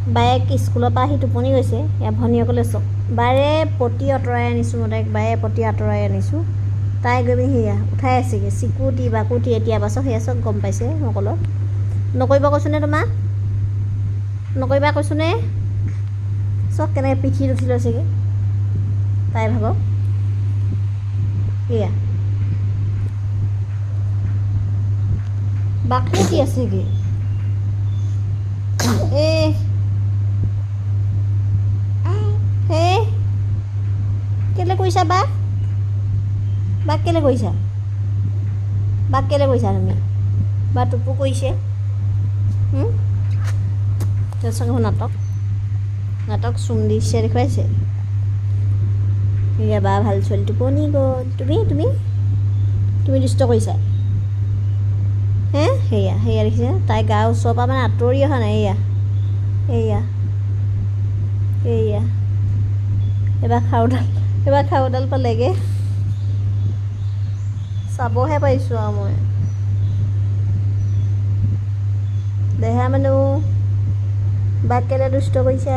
বায়েক স্কুলৰ পৰা আহি টোপনি গৈছে এয়া ভনীয়েকলৈ চক বাৰে পতি আঁতৰাই আনিছোঁ মই তাইক বাৰে পতি আঁতৰাই আনিছোঁ। তাই গৈ পিনি সেয়া উঠাই আছেগৈ চিকুটি বাকুটি এতিয়া বাছক সেয়া চব গম পাইছে সকলো নকৰিব কৈছোঁনে তোমাক? নকৰিবা কৈছোঁনে? চব কেনেকৈ পিঠিত উঠি লৈছেগৈ? তাই ভাবক এয়া। বাকুটি আছেগৈ? এই হে কেলে কৰিছা বা? বাক কেলে কৰিছা বাক কেলে কৰিছা তুমি? বা টোপো তাৰপিছত নাটক। নাটক চুম দিছে দেখুৱাইছে। এয়া বা ভাল ছোৱালী টোপনি গ'ল? তুমি তুমি? তুমি দুষ্ট কৰিছা? হে? সেয়া সেয়া দেখিছে? তাই গা ওচৰৰ পৰা মানে আঁতৰি অহা নাই এয়া। এয়া। এয়া। এবাৰ খাৰুডাল এবাৰ খাৰুডাল পালেগৈ। চাবহে পাৰিছোঁ আৰু মই। দেহা মানুহ বাক কেলে দুষ্ট কৰিছা।